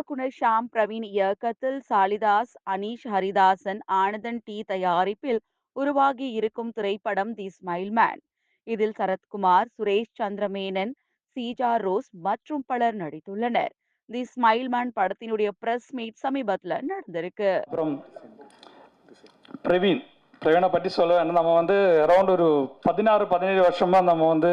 இயக்குனர் ஷாம் பிரவீன் இயக்கத்தில் சாலிதாஸ் அனீஷ் ஹரிதாசன் ஆனந்தன் டி தயாரிப்பில் உருவாகி இருக்கும் திரைப்படம் தி ஸ்மைல் மேன். இதில் சரத்குமார் சுரேஷ் சந்திரமேனன் சீஜா ரோஸ் மற்றும் பலர் நடித்துள்ளனர். தி ஸ்மைல் மேன் படத்தினுடைய பிரஸ் மீட் சமீபத்தில் நடந்திருக்கு. பிரவீன் பிரவீனை பற்றி சொல்ல வேணும். நம்ம வந்து அரௌண்ட் ஒரு பதினாறு பதினேழு வருஷமாக நம்ம வந்து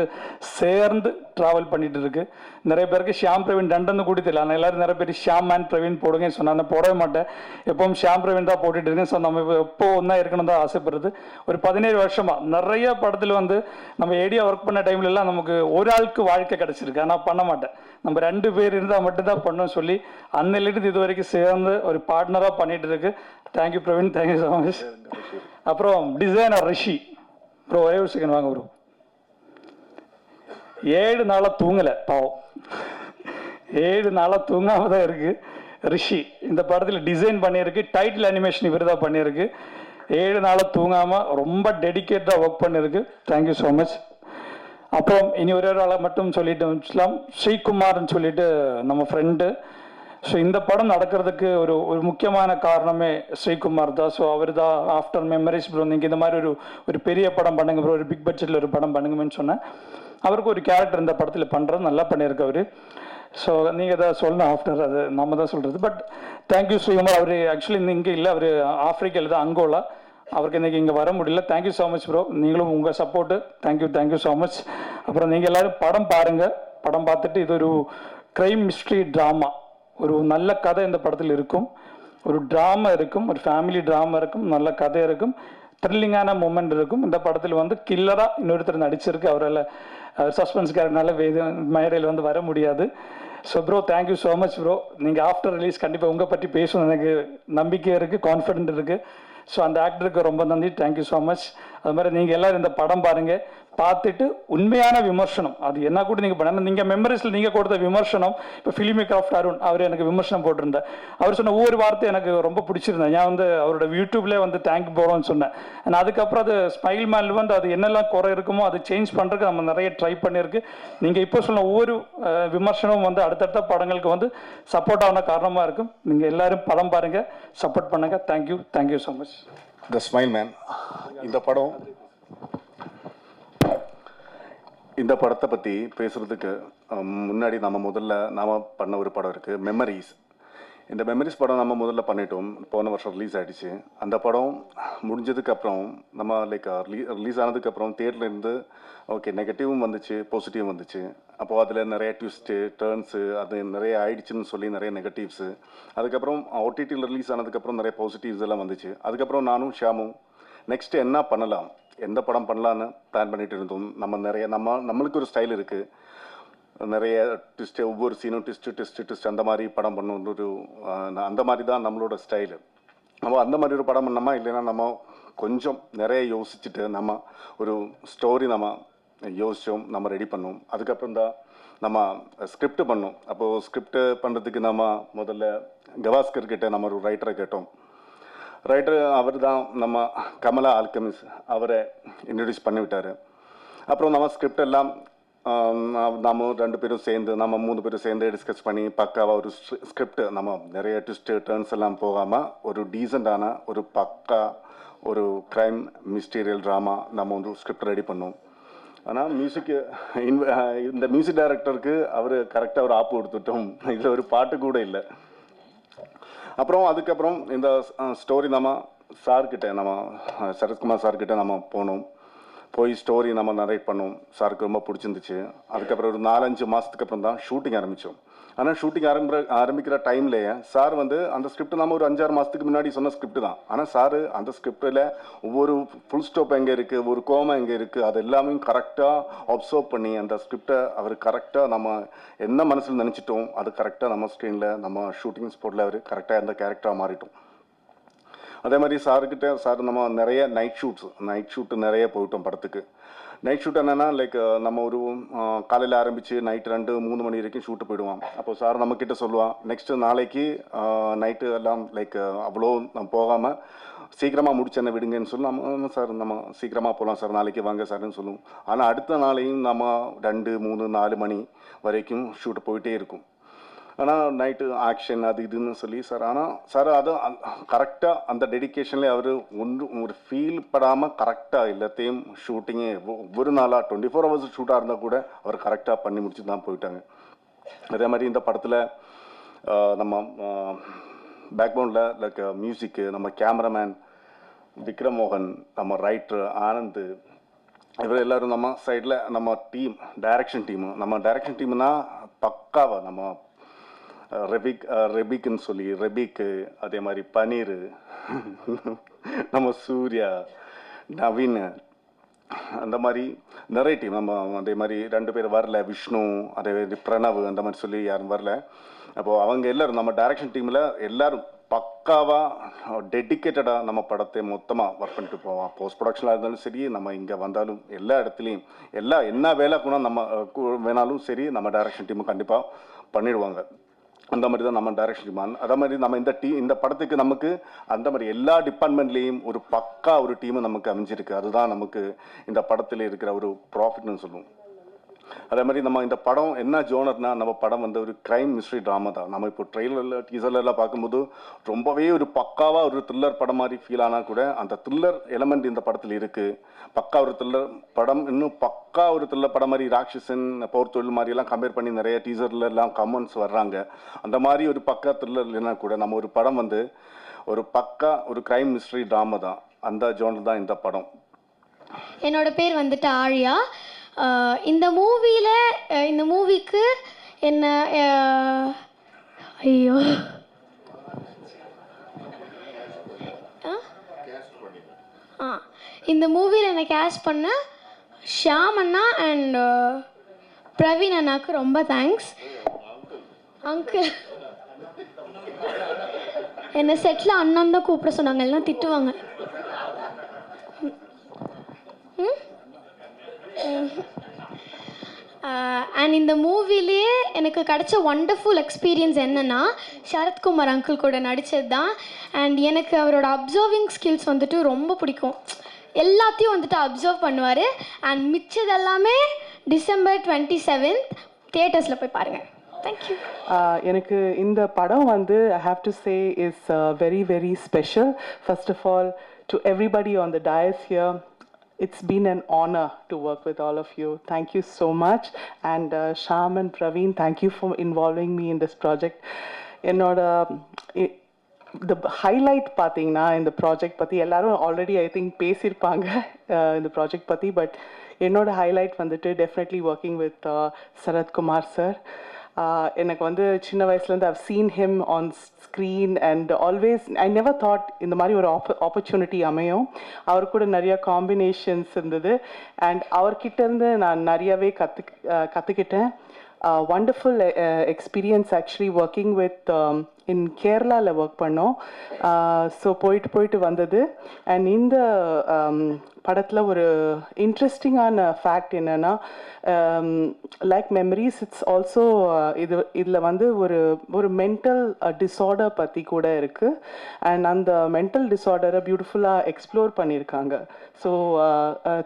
சேர்ந்து ட்ராவல் பண்ணிட்டு இருக்கு. நிறைய பேருக்கு ஷியாம் பிரவீன் டண்டுன்னு கூட தெரியல. ஆனால் எல்லாரும் நிறைய பேர் ஷியாம் மேன் பிரவீன் போடுங்கன்னு சொன்னாங்க. போடவே மாட்டேன். எப்பவும் ஷியாம் பிரவீன் தான் போட்டுட்டு இருக்கேன். ஸோ நம்ம எப்போ ஒன்றா இருக்கணும் தான் ஆசைப்படுறது. ஒரு பதினேழு வருஷமாக நிறைய படத்தில் வந்து நம்ம ஏடியா ஒர்க் பண்ண டைம்லலாம் நமக்கு ஒரு ஆளுக்கு வாழ்க்கை கிடச்சிருக்கு. ஆனால் பண்ண மாட்டேன். நம்ம ரெண்டு பேர் இருந்தால் மட்டும்தான் பண்ணோம் சொல்லி அன்னிலிருந்து இது வரைக்கும் சேர்ந்து ஒரு பார்ட்னராக பண்ணிட்டு இருக்கு. Thank you Praveen. Thank you so much அப்புறம் டிசைனர் ரிஷி. ப்ரோ ஒரே ஒரு செகண்ட் வாங்க ப்ரோ ஏழு நாளாக தூங்கலை பாவம். ஏழு நாளாக தூங்காம தான் இருக்குது ரிஷி. இந்த படத்தில் டிசைன் பண்ணியிருக்கு டைட்டில் அனிமேஷன் இவர் தான் பண்ணியிருக்கு. ஏழு நாளாக தூங்காமல் ரொம்ப டெடிக்கேட்டாக ஒர்க் பண்ணியிருக்கு. தேங்க்யூ ஸோ மச் அப்புறம் இனி ஒரே ஒரு ஆளாக மட்டும் சொல்லிட்டு வச்சுக்கலாம் ஸ்ரீகுமார்னு சொல்லிட்டு நம்ம ஃப்ரெண்டு ஸோ இந்த படம் நடக்கிறதுக்கு ஒரு ஒரு முக்கியமான காரணமே ஸ்ரீகுமார் தான். ஸோ அவர் தான் ஆஃப்டர் மெமரிஸ் ப்ரோ நீங்கள் இந்த மாதிரி ஒரு ஒரு பெரிய படம் பண்ணுங்க ப்ரோ ஒரு பிக் பட்ஜெட்டில் ஒரு படம் பண்ணுங்கன்னு சொன்னேன். அவருக்கு ஒரு கேரக்டர் இந்த படத்தில் பண்ணுறது நல்லா பண்ணியிருக்கு அவர் ஸோ நீங்கள் தான் சொல்லணும் ஆஃப்டர் அது நம்ம தான் சொல்கிறது பட் தேங்க்யூ ஸ்ரீகுமார். அவர் ஆக்சுவலி இங்கே இல்லை. அவர் ஆஃப்ரிக்காவில் தான் அங்கோலா. அவருக்கு இன்றைக்கி இங்கே வர முடியல. தேங்க்யூ ஸோ மச் ப்ரோ நீங்களும் உங்கள் support thank you thank you so much அப்புறம் நீங்கள் எல்லோரும் படம் பாருங்கள் படம் பார்த்துட்டு இது ஒரு க்ரைம் மிஸ்ட்ரி ட்ராமா ஒரு நல்ல கதை இந்த படத்தில் இருக்கும். ஒரு ட்ராமா இருக்கும் ஒரு ஃபேமிலி ட்ராமா இருக்கும் நல்ல கதை இருக்கும் த்ரில்லிங்கான மூமெண்ட் இருக்கும். இந்த படத்தில் வந்து கில்லராக இன்னொருத்தர் நடிச்சிருக்கு. அவரால் சஸ்பென்ஸ் கேரக்டர்னால மேடையில் வந்து வர முடியாது. So bro thank you so much bro நீங்கள் ஆஃப்டர் ரிலீஸ் கண்டிப்பாக உங்கள் பற்றி பேசணும் எனக்கு நம்பிக்கை இருக்குது கான்ஃபிடென்ட் இருக்குது ஸோ அந்த ஆக்டருக்கு ரொம்ப நன்றி. தேங்க்யூ ஸோ மச் அது மாதிரி நீங்கள் எல்லோரும் இந்த படம் பாருங்கள் பார்த்துட்டு உண்மையான விமர்சனம். அது என்ன கூட நீங்கள் பண்ண நீங்கள் மெமரிஸில் நீங்கள் கொடுத்த விமர்சனம் இப்போ ஃபிலிமி கிராஃப்ட் அருண் அவர் எனக்கு விமர்சனம் போட்டிருந்தார். அவர் சொன்ன ஒவ்வொரு வார்த்தை எனக்கு ரொம்ப பிடிச்சிருந்தேன் நான் வந்து அவரோட யூடியூப்லேயே வந்து தேங்க் போகிறோம்னு சொன்னேன். நான் அதுக்கப்புறம் அது ஸ்மைல் மேல் வந்து அது என்னெல்லாம் குறை இருக்குமோ அது சேஞ்ச் பண்ணுறதுக்கு நம்ம நிறைய ட்ரை பண்ணியிருக்கு. நீங்கள் இப்போ சொன்ன ஒவ்வொரு விமர்சனமும் வந்து அடுத்தடுத்த படங்களுக்கு வந்து சப்போர்ட் ஆன காரணமாக இருக்கும். நீங்கள் எல்லாரும் படம் பாருங்கள் சப்போர்ட் பண்ணுங்கள் thank you thank you so much the smile man இந்த படம் இந்த படத்தை பற்றி பேசுகிறதுக்கு முன்னாடி நம்ம முதல்ல நாம் பண்ண ஒரு படம் இருக்குது மெமரிஸ் இந்த மெமரிஸ் படம் நம்ம முதல்ல பண்ணிட்டோம். போன வருஷம் ரிலீஸ் ஆகிடுச்சு அந்த படம் முடிஞ்சதுக்கப்புறம் நம்ம லைக் ரிலீ ரிலீஸ் ஆனதுக்கப்புறம் தேட்டர்லேருந்து இருந்து ஓகே நெகட்டிவும் வந்துச்சு பாசிட்டிவும் வந்துச்சு. அப்போது அதில் நிறைய ட்விஸ்ட்டு டேர்ன்ஸு அது நிறைய ஆயிடுச்சுன்னு சொல்லி நிறைய நெகட்டிவ்ஸு அதுக்கப்புறம் ஓடிடியில் ரிலீஸ் ஆனதுக்கப்புறம் நிறைய பாசிட்டிவ்ஸ் எல்லாம் வந்துச்சு. அதுக்கப்புறம் நானும் ஷாமும் நெக்ஸ்ட் என்ன பண்ணலாம்? எந்த படம் பண்ணலான்னு பிளான் பண்ணிட்டு இருந்தோம். நம்ம நிறைய நம்ம நம்மளுக்கு ஒரு ஸ்டைல் இருக்கு. நிறைய ட்விஸ்ட் ஒவ்வொரு சீனும் ட்விஸ்ட்டு ட்விஸ்ட்டு ட்விஸ்ட் அந்த மாதிரி படம் பண்ணணும் ஒரு அந்த மாதிரி தான் நம்மளோட ஸ்டைலு நம்ம அந்த மாதிரி ஒரு படம் பண்ணோமா இல்லைன்னா நம்ம கொஞ்சம் நிறைய யோசிச்சுட்டு நம்ம ஒரு ஸ்டோரி நம்ம யோசிச்சோம் நம்ம ரெடி பண்ணோம். அதுக்கப்புறம் தான் நம்ம ஸ்கிரிப்ட் பண்ணோம். அப்போது ஸ்கிரிப்ட் பண்ணுறதுக்கு நம்ம முதல்ல கவாஸ்கர் கிட்ட நம்ம ஒரு ரைட்டரை கேட்டோம். ரைட்டர் அவர் தான் நம்ம கமலா ஆல்கமிஸ் அவரை இன்ட்ரடியூஸ் பண்ணிவிட்டார். அப்புறம் நம்ம ஸ்கிரிப்ட் எல்லாம் நம்ம ரெண்டு பேரும் சேர்ந்து நம்ம மூணு பேரும் சேர்ந்து டிஸ்கஸ் பண்ணி பக்காவாக ஒரு ஸ்கிரிப்ட் நம்ம நிறைய ட்விஸ்ட் டேர்ன்ஸ் எல்லாம் போகாமல் ஒரு டீசெண்டான ஒரு பக்கா ஒரு க்ரைம் மிஸ்டீரியல் ட்ராமா நம்ம வந்து ஸ்கிரிப்ட் ரெடி பண்ணோம். ஆனால் மியூசிக்கு இந்த மியூசிக் டைரக்டருக்கு அவர் கரெக்டாக ஒரு ஆப்பு கொடுத்துட்டோம். இதில் ஒரு பாட்டு கூட இல்லை. அப்புறம் அதுக்கப்புறம் இந்த ஸ்டோரி நம்ம சார்கிட்ட நம்ம சரத்குமார் சார்கிட்ட நம்ம போனோம். போய் ஸ்டோரி நம்ம நரேட் பண்ணோம். சாருக்கு ரொம்ப பிடிச்சிருந்துச்சு. அதுக்கப்புறம் ஒரு நாலஞ்சு மாதத்துக்கு அப்புறம் தான் ஷூட்டிங் ஆரம்பித்தோம் ஆனால் ஷூட்டிங் ஆரம்பிக்கிற ஆரம்பிக்கிற டைம்லேயே சார் வந்து அந்த ஸ்கிரிப்ட் நம்ம ஒரு அஞ்சாறு மாதத்துக்கு முன்னாடி சொன்ன ஸ்கிரிப்ட் தான். ஆனால் சார் அந்த ஸ்கிரிப்டில் ஒவ்வொரு ஃபுல் ஸ்டாப் எங்கே இருக்குது ஒரு கோமா எங்கே இருக்குது அது எல்லாமே கரெக்டாக அப்சர்வ் பண்ணி அந்த ஸ்கிரிப்டை அவர் கரெக்டாக நம்ம என்ன மனசில் நினச்சிட்டோம் அது கரெக்டாக நம்ம ஸ்க்ரீனில் நம்ம ஷூட்டிங் ஸ்பாட்டில் அவர் கரெக்டாக அந்த கேரக்டராக மாறிட்டோம். அதே மாதிரி சார்கிட்ட சார் நம்ம நிறைய நைட் ஷூட்ஸ் நைட் ஷூட் நிறைய போயிட்டோம் படத்துக்கு. நைட் ஷூட் என்னன்னா லைக் நம்ம ஒரு காலையில் ஆரம்பித்து நைட் ரெண்டு மூணு மணி வரைக்கும் ஷூட்டு போயிடுவோம் அப்போ சார் நம்மக்கிட்ட சொல்லுவான் நெக்ஸ்ட் நாளைக்கு நைட்டு எல்லாம் லைக் அவ்வளோ நம்ம போகாமல் சீக்கிரமாக முடிச்சென்ன விடுங்கன்னு சொல்லி நம்ம சார் நம்ம சீக்கிரமாக போகலாம் சார் நாளைக்கு வாங்க சார்னு சொல்லுவோம். ஆனால் அடுத்த நாளையும் நம்ம ரெண்டு மூணு நாலு மணி வரைக்கும் ஷூட் போயிட்டே இருக்கும். ஆனால் நைட்டு ஆக்ஷன் அது இதுன்னு சொல்லி சார் ஆனால் சார் அது கரெக்டாக அந்த டெடிக்கேஷன்லேயே அவர் ஒன்று ஒரு ஃபீல் படாமல் கரெக்டாக எல்லாத்தையும் ஷூட்டிங்கே ஒவ்வொரு நாளாக டுவெண்ட்டி ஃபோர் ஹவர்ஸ் ஷூட்டாக இருந்தால் கூட அவர் கரெக்டாக பண்ணி முடிச்சு தான் போயிட்டாங்க. அதே மாதிரி இந்த படத்தில் நம்ம பேக்போனில் லைக் மியூசிக்கு நம்ம கேமராமேன் விக்ரம் மோகன் நம்ம ரைட்டர் ஆனந்த் இவர் எல்லாரும் நம்ம சைடில் நம்ம டீம் டைரக்ஷன் டீமு நம்ம டைரக்ஷன் டீம்னா பக்காவாக நம்ம ரெபிக் ரெபிக்னு சொல்லி ரெபிக்கு அதே மாதிரி பனீர் நம்ம சூர்யா நவீன் அந்த மாதிரி நிறைய டீம் நம்ம அதே மாதிரி ரெண்டு பேர் வரல விஷ்ணு அதே மாதிரி பிரணவ் அந்த மாதிரி சொல்லி யாரும் வரல. அப்போது அவங்க எல்லாரும் நம்ம டைரக்ஷன் டீமில் எல்லோரும் பக்காவாக டெடிக்கேட்டடாக நம்ம படத்தை மொத்தமாக ஒர்க் பண்ணிட்டு போவோம். போஸ்ட் ப்ரொடக்ஷனாக இருந்தாலும் சரி நம்ம இங்கே வந்தாலும் எல்லா இடத்துலையும் எல்லா என்ன வேலை கூட நம்ம வேணாலும் சரி நம்ம டைரக்ஷன் டீம் கண்டிப்பாக பண்ணிடுவாங்க. அந்த மாதிரி தான் நம்ம டைரக்ஷன் டீம் அதே மாதிரி நம்ம இந்த டீ இந்த படத்துக்கு நமக்கு அந்த மாதிரி எல்லா டிபார்ட்மெண்ட்லேயும் ஒரு பக்கா ஒரு டீம் நமக்கு அமைஞ்சிருக்கு. அதுதான் நமக்கு இந்த படத்தில் இருக்கிற ஒரு ப்ராஃபிட்னு சொல்லுவோம். அதே மாதிரி நம்ம இந்த படம் என்ன ஜோனர்னா நம்ம படம் வந்து ஒரு கிரைம் மிஸ்ட்ரி ட்ராமா தான். நம்ம இப்போ ட்ரெயிலரில் டீசர்ல பார்க்கும்போது ரொம்பவே ஒரு பக்காவாக ஒரு த்ரில்லர் படம் மாதிரி ஃபீல் ஆனால் கூட அந்த த்ரில்லர் எலமெண்ட் இந்த படத்தில் இருக்குது பக்கா ஒரு த்ரில்லர் படம் இன்னும் பக்கா ஒரு த்ரில்லர் படம் மாதிரி ராட்சசன் போர் தொழில் மாதிரி எல்லாம் கம்பேர் பண்ணி நிறைய டீசர்லலாம் கமெண்ட்ஸ் வர்றாங்க. அந்த மாதிரி ஒரு பக்கா த்ரில்லர் இல்லைன்னா கூட நம்ம ஒரு படம் வந்து ஒரு பக்கா ஒரு கிரைம் மிஸ்ட்ரி ட்ராமா தான். அந்த ஜோனர் தான் இந்த படம். என்னோட பேர் வந்துட்டு ஆழியா. இந்த மூவியில் இந்த மூவிக்கு என்ன ஐயோ. ஆ? ஆ. இந்த மூவியில் என்னை கேஷ் பண்ண ஷியாம் அண்ணா அண்ட் பிரவீன் அண்ணாக்கு ரொம்ப தேங்க்ஸ் அங்கிள் என்னை செட்டில் அண்ணன் தான் கூப்பிட சொன்னாங்க. எல்லாம் திட்டுவாங்க. அண்ட் இந்த மூவிலேயே எனக்கு கிடைச்ச ஒண்டர்ஃபுல் எக்ஸ்பீரியன்ஸ் என்னென்னா சரத்குமார் அங்கிள் கூட நடித்தது தான். அண்ட் எனக்கு அவரோட அப்சர்விங் ஸ்கில்ஸ் வந்துட்டு ரொம்ப பிடிக்கும். எல்லாத்தையும் வந்துட்டு அப்சர்வ் பண்ணுவார். அண்ட் மிச்சது எல்லாமே டிசம்பர் டுவெண்ட்டி செவன்த் தியேட்டர்ஸில் போய் பாருங்கள் தேங்க்யூ எனக்கு இந்த படம் வந்து I have to say is very very special first of all to everybody on the dais here it's been an honor to work with all of you. Thank you so much. And uh, Sham and Praveen, thank you for involving me in this project. என்னோட இ- இந்த highlight பார்த்தீங்கன்னா இந்த project பற்றி எல்லாரும் already I think பேசியிருப்பாங்க அஹ், இந்த project பற்றி but என்னோட ஹைலைட் வந்துட்டு definitely working with Sarathkumar sir Uh, எனக்கு வந்து சின்ன வயசுலேருந்து I've seen him on screen and always I never thought இந்த மாதிரி ஒரு ஆப்ப ஆப்பர்ச்சுனிட்டி அமையும். அவர் கூட நிறைய காம்பினேஷன்ஸ் இருந்தது. அண்ட் அவர்கிட்டருந்து நான் நிறையவே கற்று கற்றுக்கிட்டேன் wonderful experience actually working with in கேரளாவில் ஒர்க் பண்ணோம். ஸோ போயிட்டு போயிட்டு வந்தது. அண்ட் இந்த படத்தில் ஒரு இன்ட்ரெஸ்டிங்கான ஃபேக்ட் என்னென்னா லைக் மெமரிஸ் இட்ஸ் ஆல்சோ இது இதில் வந்து ஒரு ஒரு மென்டல் டிஸார்டர் பற்றி கூட இருக்குது அண்ட் அந்த மென்டல் டிஸார்டரை பியூட்டிஃபுல்லாக எக்ஸ்ப்ளோர் பண்ணியிருக்காங்க. So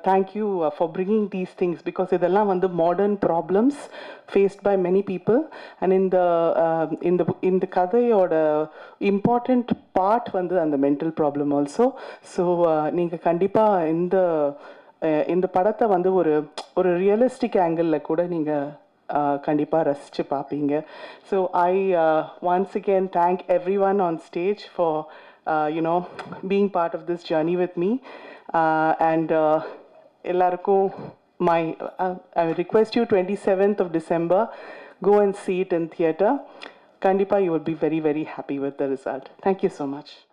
thank you for bringing these things because இதெல்லாம் வந்து modern problems faced by many people and இந்த இந்த இந்த இந்த ஃபேமிலியோட இம்பார்ட்டண்ட் பார்ட் வந்து அந்த மென்டல் ப்ராப்ளம் ஆல்சோ ஸோ நீங்கள் கண்டிப்பாக இந்த இந்த படத்தை வந்து ஒரு ஒரு ரியலிஸ்டிக் ஆங்கிளில் கூட நீங்கள் கண்டிப்பாக ரசித்து பார்ப்பீங்க so I once again thank every one on stage for you know being part of this journey with me and எல்லாருக்கும் my I request you twenty seventh of December go and seat in theatre kandipa you will be very very happy with the result. Thank you so much